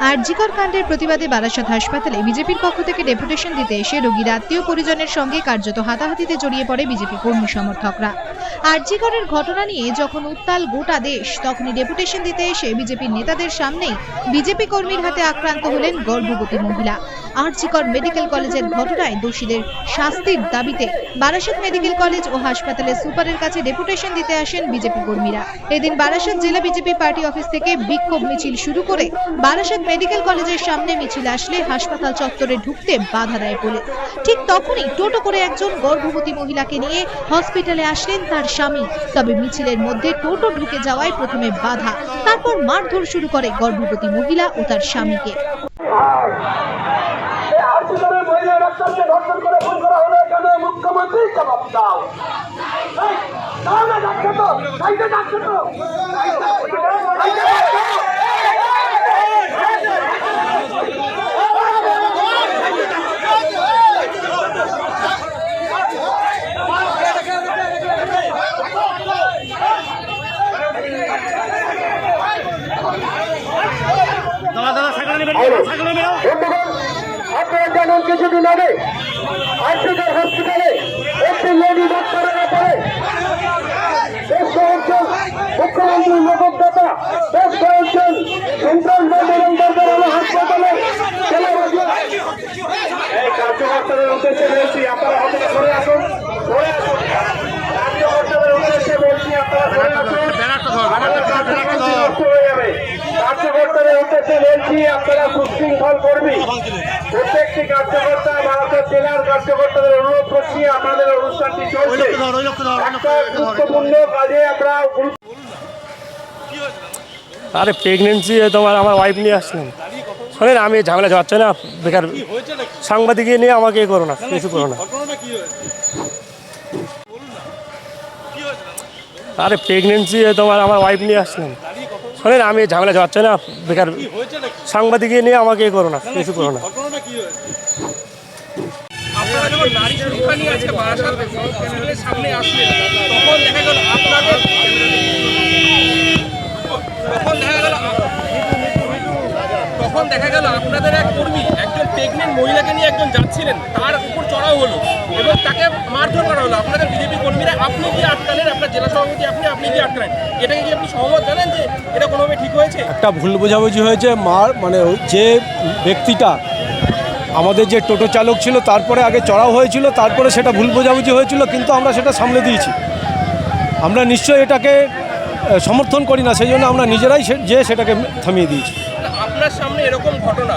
আরজিকর কাণ্ডের প্রতিবাদে বারাসাত হাসপাতালে বিজেপির পক্ষ থেকে ডেপুটেশন দিতে এসে রোগীর আত্মীয় পরিজনের সঙ্গে কার্যত হাতাহাতিতে জড়িয়ে পড়ে বিজেপি কর্মী সমর্থকরা। আরজিকরের ঘটনা নিয়ে যখন উত্তাল গোটা দেশ, তখনই ডেপুটেশন দিতে এসে বিজেপির নেতাদের সামনেই বিজেপি কর্মীর হাতে আক্রান্ত হলেন গর্ভবতী মহিলা। আরজিকর মেডিকেল কলেজের ঘটনায় দোষীদের শাস্তির দাবিতে বারাসাত মেডিকেল কলেজ ও হাসপাতালের সুপারের কাছে ডেপুটেশন দিতে আসেন বিজেপি কর্মীরা। এদিন বারাসাত জেলা বিজেপি পার্টি অফিস থেকে বিক্ষোভ মিছিল শুরু করে বারাসাত মেডিকেল কলেজের সামনে মিছিল আসলে হাসপাতাল চত্বরে ঢুকতে বাধা দেয় পুলিশ। ঠিক তখনই টোটো করে একজন গর্ভবতী মহিলাকে নিয়ে হসপিটালে আসলেন তার স্বামী। তবে মিছিলের মধ্যে টোটো ঢুকে যাওয়ায় প্রথমে বাধা, তারপর মারধর শুরু করে গর্ভবতী মহিলা ও তার স্বামীকে। ডাক্তারকে ধর্ষণ করে খুন করা হলো এখানে মুখ্যমন্ত্রী? জবাব দাও। এই, দাও না ডাক্তার তো সাইডে ডাক্তার তো। সাইডে ডাক্তার তো। আপনারা জানেন কিছুদিন আগে আর্থিকের হসপিটালে একটি লেডি ডাক্তারের ব্যাপারে বেশ কয়েকজন মুখ্যমন্ত্রী নগরদাতা বেশ কয়েকজন গভর্নমেন্ট এবং দরবার হাসপাতালে এই উদ্দেশ্যে রয়েছি। আপনারা হতে সরে আসুন সরে আসুন কার্যকর্তাদের উদ্দেশ্যে বলছি আপনারা সরে আসুন আমাদের কার্যকর্তা নষ্ট হয়ে যাবে কার্যকর্তাদের উদ্দেশ্যে বলছি আপনারা সুশৃঙ্খল কর্মী। প্রত্যেকটি কার্যকর্তা ভারতের জেলার কার্যকর্তাদের অনুরোধ করছি আপনাদের অনুষ্ঠানটি চলছে। একটা গুরুত্বপূর্ণ কাজে আমরা আরে প্রেগনেন্সি তোমার আমার ওয়াইফ নিয়ে আসলাম শোনেন আমি ঝামেলা যাচ্ছে না বেকার সাংবাদিক নিয়ে আমাকে এ করো না কিছু করো না। আরে প্রেগনেন্সি তোমার আমার ওয়াইফ নিয়ে আসলাম শোনেন আমি ঝামেলা যাচ্ছে না বেকার সাংবাদিক নিয়ে আমাকে এ করো না কিছু করো না। তখন দেখা গেল আপনাদের তখন দেখা গেল তখন দেখা গেল আপনাদের এক কর্মী একজন প্রেগনেন্ট মহিলাকে নিয়ে একজন যাচ্ছিলেন তার উপর চড়াও হলো এবং তাকে মারধর করা হলো। আপনাদের বিজেপি কর্মীরা আপনি কি জেলা সভাপতি আপনি আপনি কি এটাকে কি আপনি সহমত জানেন যে এটা কোনোভাবে ঠিক হয়েছে? একটা ভুল বোঝাবুঝি হয়েছে, মার মানে যে ব্যক্তিটা, আমাদের যে টোটো চালক ছিল, তারপরে আগে চড়াও হয়েছিল, তারপরে সেটা ভুল বোঝাবুঝি হয়েছিল, কিন্তু আমরা সেটা সামলে দিয়েছি। আমরা নিশ্চয়ই এটাকে সমর্থন করি না সেই জন্য আমরা নিজেরাই সে- যে সেটাকে থামিয়ে দিয়েছি। আপনার সামনে এরকম ঘটনা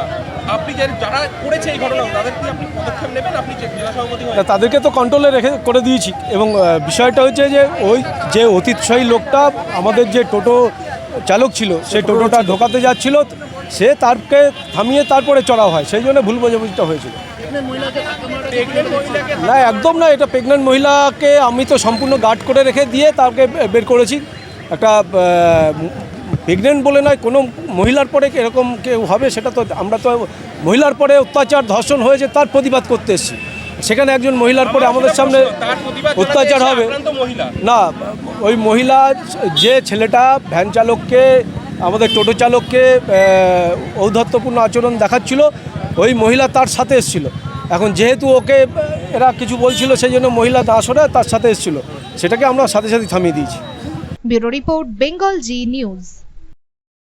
আপনি যারা করেছে এই ঘটনা তাদের কি আপনি পদক্ষেপ নেবেন? আপনি জেলা সভাপতি তাদেরকে তো কন্ট্রোলে রেখে করে দিয়েছি। এবং বিষয়টা হচ্ছে যে ওই যে অতীতশাহী লোকটা আমাদের যে টোটো চালক ছিল সেই টোটোটা ঢোকাতে যাচ্ছিল সে তারকে থামিয়ে তারপরে চড়াও হয়। সেই জন্য ভুল বোঝাবুঝিটা হয়েছিল। না একদম না এটা প্রেগনেন্ট মহিলাকে আমি তো সম্পূর্ণ গার্ড করে রেখে দিয়ে তাকে বের করেছি। একটা প্রেগনেন্ট বলে নয় কোনো মহিলার পরে এরকম কেউ হবে সেটা তো আমরা তো মহিলার পরে অত্যাচার ধর্ষণ হয়েছে তার প্রতিবাদ করতে এসেছি। সেখানে একজন মহিলার পরে আমাদের সামনে অত্যাচার হবে। না ওই মহিলা যে ছেলেটা ভ্যান চালককে আমাদের টোটো চালককে ঔদ্ধত্যপূর্ণ আচরণ দেখাচ্ছিল ওই মহিলা তার সাথে এসেছিল। এখন যেহেতু ওকে এরা কিছু বলছিল সেই জন্য মহিলা তা সরে তার সাথে এসেছিল। সেটাকে আমরা সাথে সাথে থামিয়ে দিয়েছি। Bureau Report, Bengal G News.